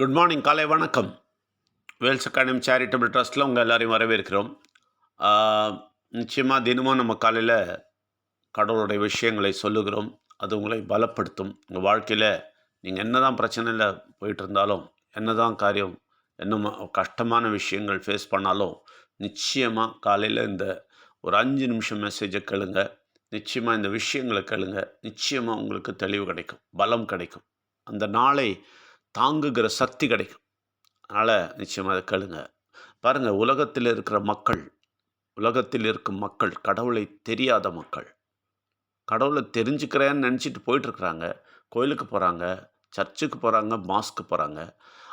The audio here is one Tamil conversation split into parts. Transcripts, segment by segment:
குட் மார்னிங் காலை வணக்கம். வேல்ஸ் அகாடமி சேரிட்டபிள் ட்ரஸ்ட்டில் உங்கள் எல்லாரையும் வரவேற்கிறோம். நிச்சயமாக தினமும் நம்ம காலையில் கடவுளுடைய விஷயங்களை சொல்லுகிறோம். அது உங்களை பலப்படுத்தும். உங்கள் வாழ்க்கையில் நீங்கள் என்ன தான் பிரச்சனையில் போயிட்டு இருந்தாலும் என்ன தான் காரியம் என்ன கஷ்டமான விஷயங்கள் ஃபேஸ் பண்ணாலும் நிச்சயமாக காலையில் இந்த ஒரு அஞ்சு நிமிஷம் மெசேஜை கேளுங்க. நிச்சயமாக இந்த விஷயங்களை கேளுங்க. நிச்சயமாக உங்களுக்கு தெளிவு கிடைக்கும். பலம் கிடைக்கும். அந்த நாளை தாங்குகிற சக்தி கிடைக்கும். அதனால் நிச்சயமாக அதை கேளுங்க. பாருங்கள் உலகத்தில் இருக்கிற மக்கள் உலகத்தில் இருக்கும் மக்கள் கடவுளை தெரியாத மக்கள். கடவுளை தெரிஞ்சுக்கிறேன்னு நினச்சிட்டு போயிட்டுருக்குறாங்க. கோயிலுக்கு போகிறாங்க சர்ச்சுக்கு போகிறாங்க மாஸ்க்கு போகிறாங்க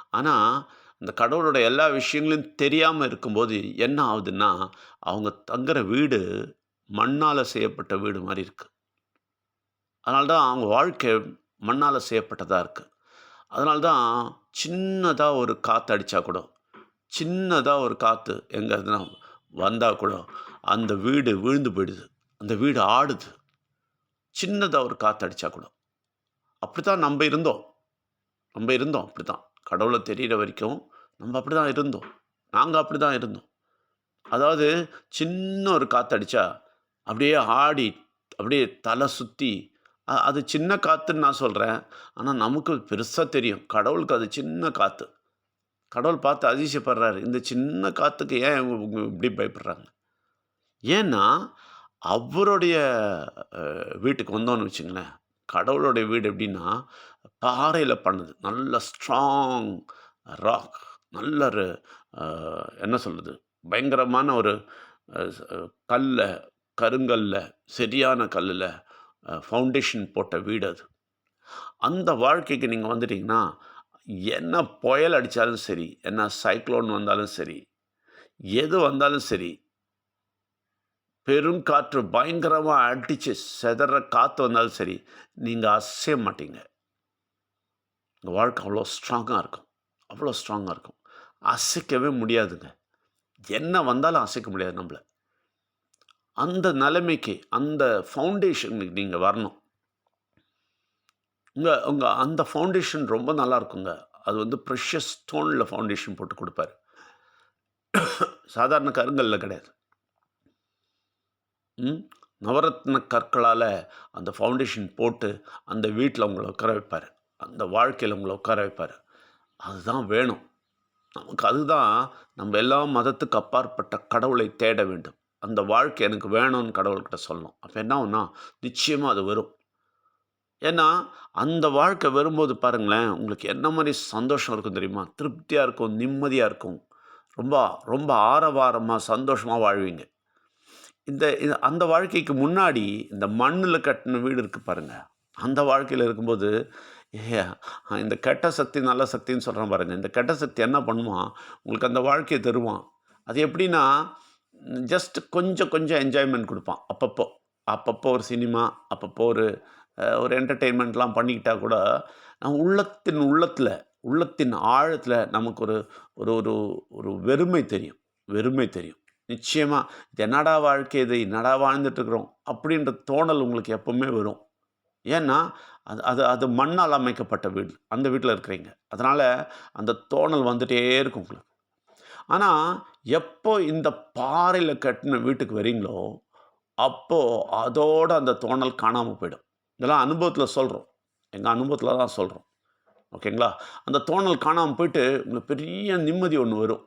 ஆனால் இந்த கடவுளோட எல்லா விஷயங்களையும் தெரியாமல் இருக்கும்போது என்ன ஆகுதுன்னா அவங்க தங்குற வீடு மண்ணால் செய்யப்பட்ட வீடு மாதிரி இருக்குது அதனால்தான் அவங்க வாழ்க்கை மண்ணால் செய்யப்பட்டதாக இருக்குது அதனால்தான் சின்னதாக ஒரு காற்று அடித்தா கூட சின்னதாக ஒரு காற்று எங்கே வந்தால் கூட அந்த வீடு விழுந்து போயிடுது. அந்த வீடு ஆடுது. சின்னதாக ஒரு காற்று அடித்தா கூட. அப்படி தான் நம்ம இருந்தோம். நம்ம இருந்தோம் அப்படி தான் கடவுளை தெரிகிற வரைக்கும் நம்ம அப்படி தான் இருந்தோம். நாங்கள் அப்படி தான் இருந்தோம். அதாவது சின்ன ஒரு காற்று அடித்தா அப்படியே ஆடி அப்படியே தலை சுற்றி அது சின்ன காற்றுன்னு நான் சொல்கிறேன் ஆனால் நமக்கு பெருசாக தெரியும். கடவுளுக்கு அது சின்ன காற்று கடவுள் பார்த்து அதிசயப்படுறாரு. இந்த சின்ன காற்றுக்கு ஏன் இவங்க இப்படி பயப்படுறாங்க? ஏன்னா அவருடைய வீட்டுக்கு வந்தோன்னு வச்சுங்களேன். கடவுளுடைய வீடு எப்படின்னா பாறையில் பண்ணுது. நல்ல ஸ்ட்ராங் ராக் நல்ல ஒரு என்ன சொல்கிறது பயங்கரமான ஒரு கல்லை கருங்கல்ல சரியான கல்லில் ஃபவுண்டேஷன் போட்ட வீடு அது. அந்த வாழ்க்கைக்கு நீங்கள் வந்துட்டிங்கன்னா என்ன புயல் அடித்தாலும் சரி என்ன சைக்ளோன் வந்தாலும் சரி எது வந்தாலும் சரி பெருங்காற்று பயங்கரமாக அடித்து செதற காற்று வந்தாலும் சரி நீங்கள் அசைய மாட்டீங்க. உங்கள் வாழ்க்கை அவ்வளோ ஸ்ட்ராங்காக இருக்கும். அவ்வளோ ஸ்ட்ராங்காக இருக்கும். அசைக்கவே முடியாதுங்க. என்ன வந்தாலும் அசைக்க முடியாது நம்மளை. அந்த நிலைமைக்கு அந்த ஃபவுண்டேஷனுக்கு நீங்கள் வரணும். உங்கள் உங்கள் அந்த ஃபவுண்டேஷன் ரொம்ப நல்லா இருக்குங்க. அது வந்து ப்ரெஷஸ் ஸ்டோனில் ஃபவுண்டேஷன் போட்டு கொடுப்பாரு. சாதாரண கருங்கல்ல கிடையாது. ம்? நவரத்ன கற்களால் அந்த ஃபவுண்டேஷன் போட்டு அந்த வீட்டில் உங்களை உட்கார வைப்பார். அந்த வாழ்க்கையில் உங்களை உட்கார வைப்பார். அதுதான் வேணும். நமக்கு அதுதான் நம்ம எல்லா மதத்துக்கு அப்பாற்பட்ட கடவுளை தேட வேண்டும். அந்த வாழ்க்கை எனக்கு வேணும்னு கடவுள்கிட்ட சொல்லணும். அப்போ என்ன ஆகும்னா நிச்சயமாக அது வரும். ஏன்னா அந்த வாழ்க்கை வரும்போது பாருங்களேன் உங்களுக்கு என்ன மாதிரி சந்தோஷம் இருக்கும் தெரியுமா? திருப்தியாக இருக்கும் நிம்மதியாக இருக்கும். ரொம்ப ரொம்ப ஆரவாரமாக சந்தோஷமாக வாழ்வீங்க. இந்த இது அந்த வாழ்க்கைக்கு முன்னாடி இந்த மண்ணில் கட்டின வீடு இருக்குது பாருங்கள் அந்த வாழ்க்கையில் இருக்கும்போது ஏ இந்த கெட்ட சக்தி நல்ல சக்தின்னு சொல்கிறேன் பாருங்கள் இந்த கெட்ட சக்தி என்ன பண்ணுவான் உங்களுக்கு அந்த வாழ்க்கையை தருவான். அது எப்படின்னா ஜஸ்ட் கொஞ்சம் கொஞ்சம் என்ஜாய்மெண்ட் கொடுப்பான். அப்பப்போ அப்பப்போ ஒரு சினிமா அப்பப்போ ஒரு ஒரு என்டர்டெயின்மெண்ட்லாம் பண்ணிக்கிட்டா கூட நம்ம உள்ளத்தின் உள்ளத்தில் உள்ளத்தின் ஆழத்தில் நமக்கு ஒரு ஒரு ஒரு ஒரு வெறுமை தெரியும். வெறுமை தெரியும். நிச்சயமாக இது என்னடா வாழ்க்கை இது? என்னடா வாழ்ந்துட்டுருக்குறோம்? அப்படின்ற தோணல் உங்களுக்கு எப்போவுமே வரும். ஏன்னா அது அது அது மண்ணால் அமைக்கப்பட்ட வீடு. அந்த வீட்டில் இருக்கிறீங்க. அதனால் அந்த தோணல் வந்துகிட்டே இருக்கும் உங்களுக்கு. ஆனால் எப்போ இந்த பாறையில் கட்டின வீட்டுக்கு வரீங்களோ அப்போது அதோட அந்த தோணல் காணாமல் போயிடும். இதெல்லாம் அனுபவத்தில் சொல்கிறோம் எங்கள் அனுபவத்தில் தான் சொல்கிறோம் ஓகேங்களா? அந்த தோணல் காணாமல் போயிட்டு உங்களுக்கு பெரிய நிம்மதி ஒன்று வரும்.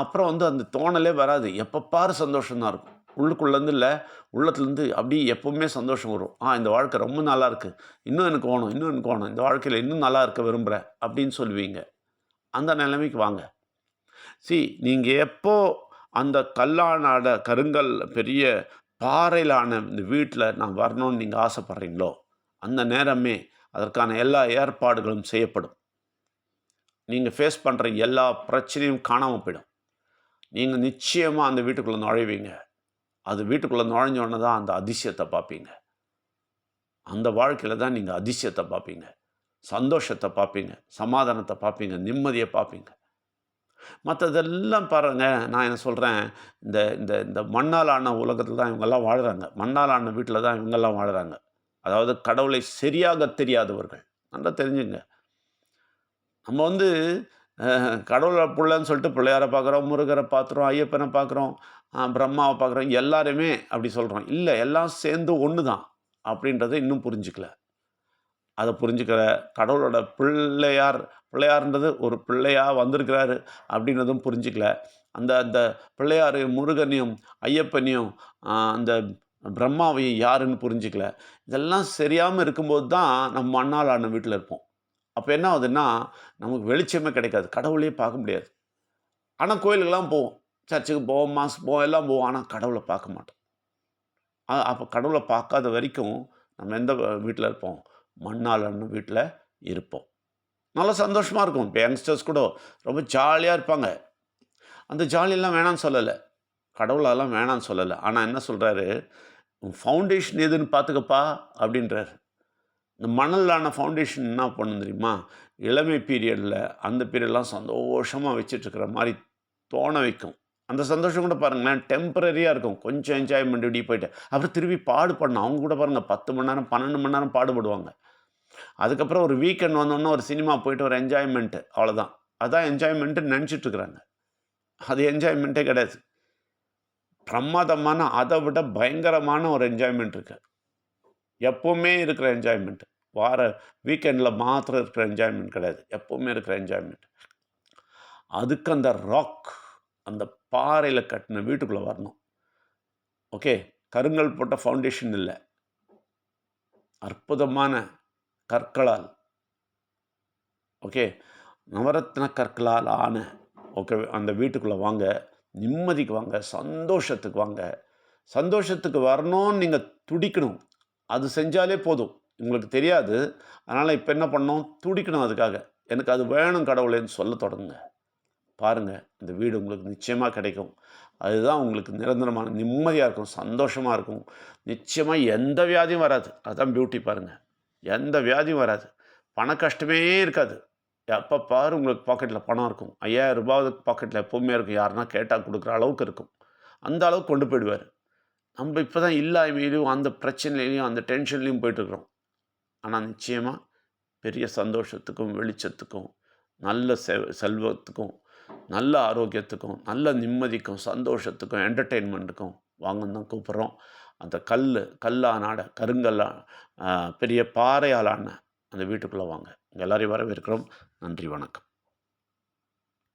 அப்புறம் வந்து அந்த தோணலே வராது. எப்போ பாரு சந்தோஷம்தான் இருக்கும். உள்ளுக்குள்ளேருந்து இல்லை உள்ளத்துலேருந்து அப்படியே எப்பவுமே சந்தோஷம் வரும். ஆ இந்த வாழ்க்கை ரொம்ப நல்லா இருக்குது இன்னும் எனக்கு வேணும் இன்னும் எனக்கு வேணும். இந்த வாழ்க்கையில் இன்னும் நல்லா இருக்க விரும்புகிறேன் அப்படின்னு சொல்லுவீங்க. அந்த நிலைமைக்கு வாங்க. சி நீங்கள் எப்போ அந்த கல்லானாட கருங்கல் பெரிய பாறையிலான இந்த வீட்டில் நான் வரணும்னு நீங்கள் ஆசைப்பட்றீங்களோ அந்த நேரமே அதற்கான எல்லா ஏற்பாடுகளும் செய்யப்படும். நீங்கள் ஃபேஸ் பண்ணுற எல்லா பிரச்சனையும் காணாமல் போயிடும். நீங்கள் நிச்சயமாக அந்த வீட்டுக்குள்ளே நுழைவீங்க. அது வீட்டுக்குள்ளே நுழைஞ்ச உடனே தான் அந்த அதிசயத்தை பார்ப்பீங்க. அந்த வாழ்க்கையில் தான் நீங்கள் அதிசயத்தை பார்ப்பீங்க. சந்தோஷத்தை பார்ப்பீங்க. சமாதானத்தை பார்ப்பீங்க. நிம்மதியை பார்ப்பீங்க. மற்றதெல்லாம் பாருங்க நான் என்ன சொல்கிறேன் இந்த இந்த இந்த மண்ணால் ஆன உலகத்தில் தான் இவங்கெல்லாம் வாழ்கிறாங்க மண்ணால் ஆன வீட்டில் தான் இவங்கெல்லாம் வாழ்கிறாங்க அதாவது கடவுளை சரியாக தெரியாதவர்கள். நல்லா தெரிஞ்சுங்க. நம்ம வந்து கடவுளை பிள்ளைன்னு சொல்லிட்டு பிள்ளையாரை பார்க்குறோம் முருகரை பார்த்துறோம் ஐயப்பனை பார்க்குறோம் பிரம்மாவை பார்க்குறோம் எல்லாருமே அப்படி சொல்கிறோம் இல்லை எல்லாம் சேர்ந்து ஒன்று தான் அப்படின்றத இன்னும் புரிஞ்சுக்கல. அதை புரிஞ்சுக்கிற கடவுளோட பிள்ளையார் பிள்ளையார்ன்றது ஒரு பிள்ளையாக வந்திருக்கிறாரு அப்படின்றதும் புரிஞ்சிக்கல. அந்த அந்த பிள்ளையார் முருகனையும் ஐயப்பனையும் அந்த பிரம்மாவையும் யாருன்னு புரிஞ்சிக்கல. இதெல்லாம் சரியாமல் இருக்கும்போது தான் நம்ம மண்ணால் ஆன வீட்டில் இருப்போம். அப்போ என்ன ஆகுதுன்னா நமக்கு வெளிச்சமே கிடைக்காது. கடவுளையே பார்க்க முடியாது. ஆனால் கோயிலுக்கெல்லாம் போவோம். சர்ச்சுக்கு போவோம் மாஸ் போவோம் எல்லாம் போவோம். ஆனால் கடவுளை பார்க்க மாட்டோம். அப்போ கடவுளை பார்க்காத வரைக்கும் நம்ம எந்த வீட்டில் இருப்போம்? மண்ணாளன்னு வீட்டில் இருப்போம். நல்லா சந்தோஷமாக இருக்கும். இப்போ யங்ஸ்டர்ஸ் கூட ரொம்ப ஜாலியாக இருப்பாங்க. அந்த ஜாலியெல்லாம் வேணாம்னு சொல்லலை. கடவுள் அதெல்லாம் வேணாம்னு சொல்லலை. ஆனால் என்ன சொல்கிறாரு ஃபவுண்டேஷன் எதுன்னு பார்த்துக்கப்பா அப்படின்றாரு. இந்த மணலான ஃபவுண்டேஷன் என்ன பண்ணும் தெரியுமா? இளமை பீரியடில் அந்த பீரியட்லாம் சந்தோஷமாக வச்சிட்ருக்கிற மாதிரி தோண வைக்கும். அந்த சந்தோஷம் கூட பாருங்களேன் டெம்பரரியாக இருக்கும். கொஞ்சம் என்ஜாய்மெண்ட் இப்படி போயிட்டு. அப்புறம் திருப்பி பாடுபடணும் அவங்க கூட பாருங்கள் பத்து மணி நேரம் பன்னெண்டு மணி நேரம் பாடுபடுவாங்க. அதுக்கப்புறம் ஒரு வீக்கெண்ட் வந்தோடனே ஒரு சினிமா போயிட்டு ஒரு என்ஜாய்மெண்ட்டு அவ்வளோதான் அதான் என்ஜாய்மெண்ட்டு நினச்சிட்டு இருக்கிறாங்க. அது என்ஜாய்மெண்ட்டே கிடையாது. பிரமாதமான அதை விட பயங்கரமான ஒரு என்ஜாய்மெண்ட் இருக்குது எப்போவுமே இருக்கிற என்ஜாய்மெண்ட் வார வீக்கெண்டில் மாத்திரம் இருக்கிற என்ஜாய்மெண்ட் கிடையாது. எப்போவுமே இருக்கிற என்ஜாய்மெண்ட் அதுக்கு அந்த ராக் அந்த பாறையில் கட்டின வீட்டுக்குள்ளே வரணும். ஓகே? கருங்கல் போட்ட ஃபவுண்டேஷன் இல்லை. அற்புதமான கற்களால். ஓகே? நவரத்ன கற்களால் ஆன ஓகே அந்த வீட்டுக்குள்ளே வாங்க. நிம்மதிக்கு வாங்க. சந்தோஷத்துக்கு வாங்க. சந்தோஷத்துக்கு வரணும்னு நீங்கள் துடிக்கணும். அது செஞ்சாலே போதும். உங்களுக்கு தெரியாது. அதனால் இப்போ என்ன பண்ணணும்? துடிக்கணும் அதுக்காக. எனக்கு அது வேணும் கடவுளேன்னு சொல்ல தொடங்குங்க. பாருங்கள் இந்த வீடு உங்களுக்கு நிச்சயமாக கிடைக்கும். அதுதான் உங்களுக்கு நிரந்தரமான நிம்மதியாக இருக்கும் சந்தோஷமாக இருக்கும். நிச்சயமாக எந்த வியாதியும் வராது. அதுதான் பியூட்டி பாருங்கள் எந்த வியாதியும் வராது. பண கஷ்டமே இருக்காது. எப்போ பாரு உங்களுக்கு பாக்கெட்டில் பணம் இருக்கும். ஐயாயிரம் ரூபாவது பாக்கெட்டில் எப்போவுமே இருக்கும். யாருன்னா கேட்டால் கொடுக்குற அளவுக்கு இருக்கும். அந்த அளவுக்கு கொண்டு போயிடுவார். நம்ம இப்போ தான் இல்லாமையிலையும் அந்த பிரச்சனையிலையும் அந்த டென்ஷன்லையும் போயிட்டுருக்குறோம். ஆனால் நிச்சயமாக பெரிய சந்தோஷத்துக்கும் வெளிச்சத்துக்கும் நல்ல செ செல்வத்துக்கும் நல்ல ஆரோக்கியத்துக்கும் நல்ல நிம்மதிக்கும் சந்தோஷத்துக்கும் என்டர்டெயின்மெண்ட்டுக்கும் வாங்கன்னு தான் கூப்பிட்றோம். அந்த கல் கல்லானாட கருங்கல்லா பெரிய பாறையாலான அந்த வீட்டுக்குள்ளே வாங்க. உங்கள் எல்லாரையும் வரவேற்கிறோம். நன்றி வணக்கம்.